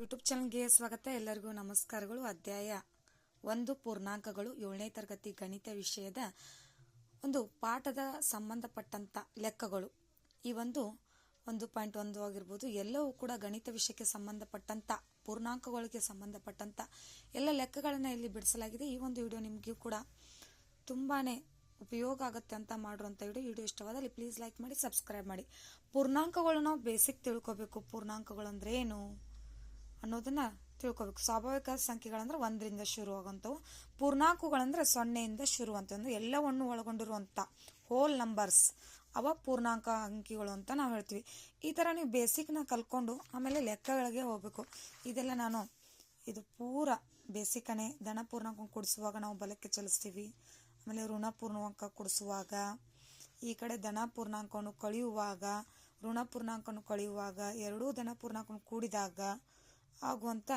YouTube ಚಾನಲ್ಗೆ ಸ್ವಾಗತ. ಎಲ್ಲರಿಗೂ ನಮಸ್ಕಾರಗಳು. ಅಧ್ಯಾಯ ಒಂದು, ಪೂರ್ಣಾಂಕಗಳು. ಏಳನೇ ತರಗತಿ ಗಣಿತ ವಿಷಯದ ಒಂದು ಪಾಠದ ಸಂಬಂಧಪಟ್ಟಂತ ಲೆಕ್ಕಗಳು. ಈ ಒಂದು ಒಂದು ಪಾಯಿಂಟ್ ಒಂದು ಆಗಿರ್ಬೋದು, ಎಲ್ಲವೂ ಕೂಡ ಗಣಿತ ವಿಷಯಕ್ಕೆ ಸಂಬಂಧಪಟ್ಟಂತ, ಪೂರ್ಣಾಂಕಗಳಿಗೆ ಸಂಬಂಧಪಟ್ಟಂತ ಎಲ್ಲ ಲೆಕ್ಕಗಳನ್ನು ಇಲ್ಲಿ ಬಿಡಿಸಲಾಗಿದೆ. ಈ ಒಂದು ವಿಡಿಯೋ ನಿಮಗೂ ಕೂಡ ತುಂಬಾನೇ ಉಪಯೋಗ ಆಗುತ್ತೆ ಅಂತ ಮಾಡಿರುವಂಥ ವಿಡಿಯೋ. ವಿಡಿಯೋ ಇಷ್ಟವಾದಲ್ಲಿ ಪ್ಲೀಸ್ ಲೈಕ್ ಮಾಡಿ ಸಬ್ಸ್ಕ್ರೈಬ್ ಮಾಡಿ. ಪೂರ್ಣಾಂಕಗಳು ನಾವು ಬೇಸಿಕ್ ತಿಳ್ಕೊಬೇಕು. ಪೂರ್ಣಾಂಕಗಳು ಅಂದ್ರೆ ಏನು? ಅನ್ನೋದನ್ನ ತಿಳ್ಕೊಬೇಕು. ಸ್ವಾಭಾವಿಕ ಸಂಖ್ಯೆಗಳಂದ್ರೆ ಒಂದರಿಂದ ಶುರು ಆಗುವಂಥವು. ಪೂರ್ಣಾಂಕಗಳಂದ್ರೆ ಸೊನ್ನೆಯಿಂದ ಶುರು ಅಂತಂದು ಎಲ್ಲವನ್ನು ಒಳಗೊಂಡಿರುವಂಥ ಹೋಲ್ ನಂಬರ್ಸ್ ಅವ ಪೂರ್ಣಾಂಕ ಅಂಕಿಗಳು ಅಂತ ನಾವು ಹೇಳ್ತೀವಿ. ಈ ಥರ ನೀವು ಬೇಸಿಕ್ನ ಕಲ್ಕೊಂಡು ಆಮೇಲೆ ಲೆಕ್ಕಗಳಿಗೆ ಹೋಗಬೇಕು. ಇದೆಲ್ಲ ನಾನು ಇದು ಪೂರ ಬೇಸಿಕನೇ ಧನ ಪೂರ್ಣಾಂಕ ಕೊಡಿಸುವಾಗ ನಾವು ಬಲಕ್ಕೆ ಚಲಿಸ್ತೀವಿ. ಆಮೇಲೆ ಋಣ ಪೂರ್ಣಾಂಕ ಕೊಡಿಸುವಾಗ, ಈ ಕಡೆ ಧನ ಪೂರ್ಣಾಂಕವನ್ನು ಕಳೆಯುವಾಗ, ಋಣ ಪೂರ್ಣಾಂಕವನ್ನು ಕಳೆಯುವಾಗ, ಎರಡೂ ಧನ ಪೂರ್ಣಾಂಕವನ್ನು ಕೂಡಿದಾಗ ಆಗುವಂಥ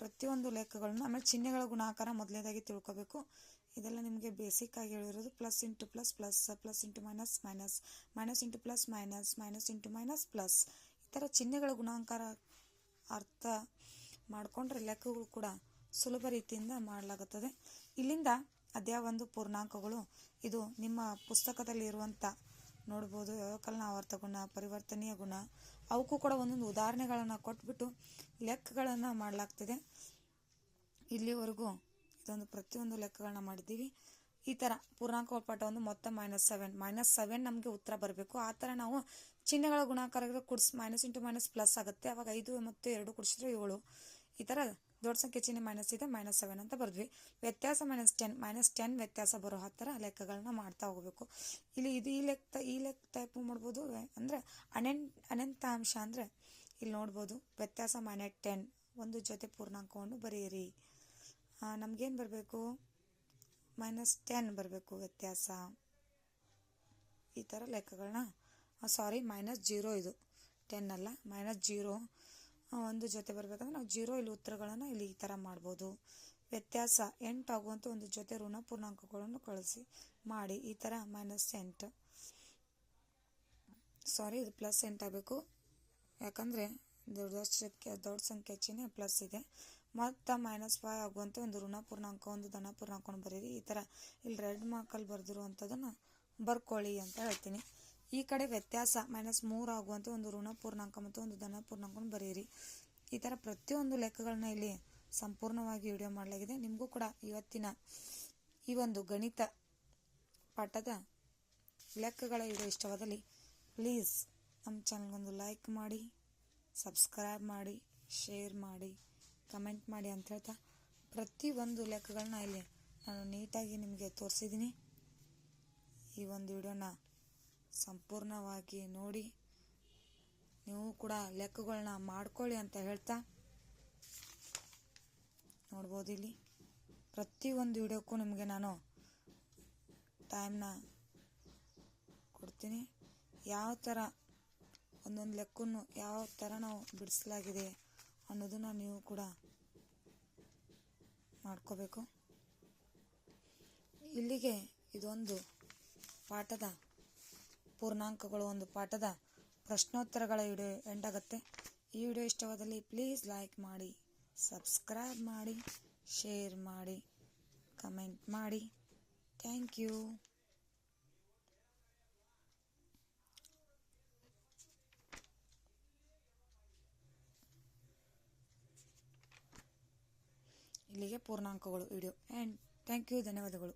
ಪ್ರತಿಯೊಂದು ಲೆಕ್ಕಗಳನ್ನು ಆಮೇಲೆ ಚಿಹ್ನೆಗಳ ಗುಣಾಕಾರ ಮೊದಲನೇದಾಗಿ ತಿಳ್ಕೊಬೇಕು. ಇದೆಲ್ಲ ನಿಮಗೆ ಬೇಸಿಕ್ ಆಗಿ ಹೇಳಿರೋದು plus into plus plus plus into minus minus minus into plus minus minus into minus plus ಈ ಥರ ಚಿಹ್ನೆಗಳ ಗುಣಾಂಕಾರ ಅರ್ಥ ಮಾಡಿಕೊಂಡ್ರೆ ಲೆಕ್ಕಗಳು ಕೂಡ ಸುಲಭ ರೀತಿಯಿಂದ ಮಾಡಲಾಗುತ್ತದೆ. ಇಲ್ಲಿಂದ ಅದ್ಯಾವ ಒಂದು ಪೂರ್ಣಾಂಕಗಳು, ಇದು ನಿಮ್ಮ ಪುಸ್ತಕದಲ್ಲಿ ಇರುವಂಥ ನೋಡ್ಬೋದು ವ್ಯವಕಲನ ಆವರ್ತ ಗುಣ ಪರಿವರ್ತನೀಯ ಗುಣ. ಅವಕ್ಕೂ ಕೂಡ ಒಂದೊಂದು ಉದಾಹರಣೆಗಳನ್ನು ಕೊಟ್ಬಿಟ್ಟು ಲೆಕ್ಕಗಳನ್ನು ಮಾಡಲಾಗ್ತದೆ. ಇಲ್ಲಿವರೆಗೂ ಇದೊಂದು ಪ್ರತಿಯೊಂದು ಲೆಕ್ಕಗಳನ್ನ ಮಾಡಿದ್ದೀವಿ. ಈ ಥರ ಪೂರ್ಣಾಂಕ ಪಾಠ ಒಂದು ಮೊತ್ತ ಮೈನಸ್ ಸೆವೆನ್ ಮೈನಸ್ ಸೆವೆನ್ ನಮಗೆ ಉತ್ತರ ಬರಬೇಕು. ಆ ಥರ ನಾವು ಚಿಹ್ನೆಗಳ ಗುಣಾಕಾರ ಕುಡ್ಸ್ ಮೈನಸ್ ಇಂಟು ಮೈನಸ್ ಪ್ಲಸ್ ಆಗುತ್ತೆ. ಅವಾಗ ಐದು ಮತ್ತು ಎರಡು ಕುಡಿಸಿದ್ರೆ ಏಳು. ಈ ಥರ ದೊಡ್ಡ ಸಂಖ್ಯೆ ಚಿಹ್ನೆ ಮೈನಸ್ ಇದೆ ಮೈನಸ್ ಸೆವೆನ್ ಅಂತ ಬರೆದ್ವಿ. ವ್ಯತ್ಯಾಸ ಮೈನಸ್ ಟೆನ್ ಮೈನಸ್ ಟೆನ್ ವ್ಯತ್ಯಾಸ ಬರೋ ಥರ ಲೆಕ್ಕಗಳನ್ನ ಮಾಡ್ತಾ ಹೋಗಬೇಕು. ಇಲ್ಲಿ ಇದು ಈ ಲೆಕ್ಕ ಈ ಲೆಕ್ಕ ಟೈಪ್ ಮಾಡ್ಬೋದು, ಅಂದರೆ ಅನೆನ್, ಅನಂತಾಂಶ ಅಂದರೆ ಇಲ್ಲಿ ನೋಡ್ಬೋದು, ವ್ಯತ್ಯಾಸ ಮೈನಸ್ ಟೆನ್ ಒಂದು ಜೊತೆ ಪೂರ್ಣಾಂಕವನ್ನು ಬರೆಯಿರಿ. ನಮಗೇನು ಬರಬೇಕು? ಮೈನಸ್ ಟೆನ್ ಬರಬೇಕು ವ್ಯತ್ಯಾಸ. ಈ ಥರ ಲೆಕ್ಕಗಳನ್ನ ಸಾರಿ ಮೈನಸ್ ಜೀರೋ ಇದು. ಟೆನ್ ಅಲ್ಲ ಮೈನಸ್ ಜೀರೋ ಒಂದು ಜೊತೆ ಬರಬೇಕಂದ್ರೆ ನಾವು ಜೀರೋ ಇಲ್ಲಿ ಉತ್ತರಗಳನ್ನು ಇಲ್ಲಿ ಈ ಥರ ಮಾಡ್ಬೋದು. ವ್ಯತ್ಯಾಸ ಎಂಟು ಆಗುವಂಥ ಒಂದು ಜೊತೆ ಋಣ ಪೂರ್ಣಾಂಕಗಳನ್ನು ಕಳಿಸಿ. ಮಾಡಿ, ಈ ಥರ ಮೈನಸ್ ಎಂಟು. ಸಾರಿ ಇದು ಪ್ಲಸ್ ಎಂಟಾಗಬೇಕು ಯಾಕಂದರೆ ದೊಡ್ಡ ದೊಡ್ಡ ಸಂಖ್ಯೆ ಚಿಹ್ನೆ ಪ್ಲಸ್ ಇದೆ. ಮತ್ತು ಮೈನಸ್ ಫೈವ್ ಆಗುವಂಥ ಒಂದು ಋಣ ಪೂರ್ಣಾಂಕ, ಒಂದು ಧನ ಪೂರ್ಣಾಂಕವನ್ನು ಬರೀರಿ ಈ ಥರ ಇಲ್ಲಿ ರೆಡ್ ಮಾರ್ಕಲ್ಲಿ ಬರೆದಿರುವಂಥದ್ದನ್ನು ಬರ್ಕೊಳ್ಳಿ ಅಂತ ಹೇಳ್ತೀನಿ. ಈ ಕಡೆ ವ್ಯತ್ಯಾಸ ಮೈನಸ್ ಮೂರು ಆಗುವಂಥ ಒಂದು ಋಣ ಪೂರ್ಣಾಂಕ ಮತ್ತು ಒಂದು ಧನ ಪೂರ್ಣಾಂಕವನ್ನು ಬರೆಯಿರಿ. ಈ ಥರ ಪ್ರತಿಯೊಂದು ಲೆಕ್ಕಗಳನ್ನ ಇಲ್ಲಿ ಸಂಪೂರ್ಣವಾಗಿ ವಿಡಿಯೋ ಮಾಡಲಾಗಿದೆ. ನಿಮಗೂ ಕೂಡ ಇವತ್ತಿನ ಈ ಒಂದು ಗಣಿತ ಪಾಠದ ಲೆಕ್ಕಗಳ ವಿಡಿಯೋ ಇಷ್ಟವಾದಲ್ಲಿ ಪ್ಲೀಸ್ ನಮ್ಮ ಚಾನಲ್ಗೊಂದು ಲೈಕ್ ಮಾಡಿ ಸಬ್ಸ್ಕ್ರೈಬ್ ಮಾಡಿ ಶೇರ್ ಮಾಡಿ ಕಮೆಂಟ್ ಮಾಡಿ ಅಂತ ಹೇಳ್ತಾ ಪ್ರತಿಯೊಂದು ಲೆಕ್ಕಗಳನ್ನ ಇಲ್ಲಿ ನಾನು ನೀಟಾಗಿ ನಿಮಗೆ ತೋರಿಸಿದ್ದೀನಿ. ಈ ಒಂದು ವಿಡಿಯೋನ ಸಂಪೂರ್ಣವಾಗಿ ನೋಡಿ. ನೀವು ಕೂಡ ಲೆಕ್ಕಗಳನ್ನ ಮಾಡ್ಕೊಳ್ಳಿ ಅಂತ ಹೇಳ್ತಾ ನೋಡ್ಬೋದು ಇಲ್ಲಿ. ಪ್ರತಿಯೊಂದು ವಿಡಿಯೋಕ್ಕೂ ನಿಮಗೆ ನಾನು ಟೈಮ್ನ ಕೊಡ್ತೀನಿ. ಯಾವ ಥರ ಒಂದೊಂದು ಲೆಕ್ಕನ್ನು ಯಾವ ಥರ ನಾವು ಬಿಡಿಸಲಾಗಿದೆ ಅನ್ನೋದನ್ನು ನೀವು ಕೂಡ ಮಾಡ್ಕೋಬೇಕು. ಇಲ್ಲಿಗೆ ಇದೊಂದು ಪಾಠದ ಪೂರ್ಣಾಂಕಗಳು ಒಂದು ಪಾಠದ ಪ್ರಶ್ನೋತ್ತರಗಳ ವಿಡಿಯೋ ಎಂಡ್ ಆಗುತ್ತೆ ಈ ವಿಡಿಯೋ ಇಷ್ಟವಾದಲ್ಲಿ ಪ್ಲೀಸ್ ಲೈಕ್ ಮಾಡಿ ಸಬ್ಸ್ಕ್ರೈಬ್ ಮಾಡಿ ಶೇರ್ ಮಾಡಿ ಕಮೆಂಟ್ ಮಾಡಿ. ಥ್ಯಾಂಕ್ ಯು ಇಲ್ಲಿಗೆ ಪೂರ್ಣಾಂಕಗಳು ವಿಡಿಯೋ ಆ್ಯಂಡ್ ಥ್ಯಾಂಕ್ ಯು ಧನ್ಯವಾದಗಳು.